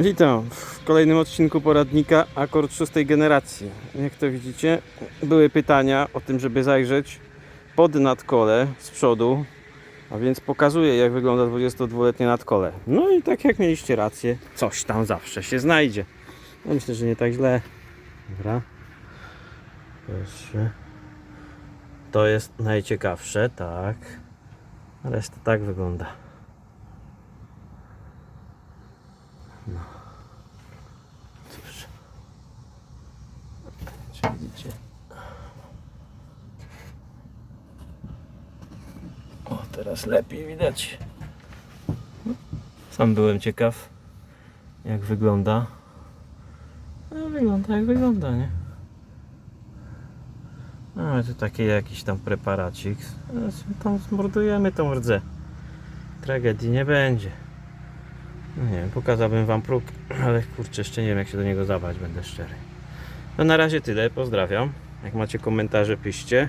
Witam w kolejnym odcinku poradnika Akord szóstej generacji. Jak to widzicie, były pytania o tym, żeby zajrzeć pod nadkole z przodu, a więc pokazuję jak wygląda 22-letnie nadkole. No i tak jak mieliście rację, coś tam zawsze się znajdzie. No myślę, że nie tak źle. Dobra. Proszę. To jest najciekawsze, tak. Reszta tak wygląda. Cóż. Czy widzicie? O, teraz lepiej widać. Sam byłem ciekaw, jak wygląda. No, wygląda jak wygląda, nie? Mamy tu taki jakiś tam preparacik. Teraz Tam zmordujemy tą rdzę. Tragedii nie będzie. No nie wiem, pokazałbym wam próg, ale kurczę, jeszcze nie wiem jak się do niego zabrać, będę szczery. No na razie tyle, pozdrawiam. Jak macie komentarze, piszcie.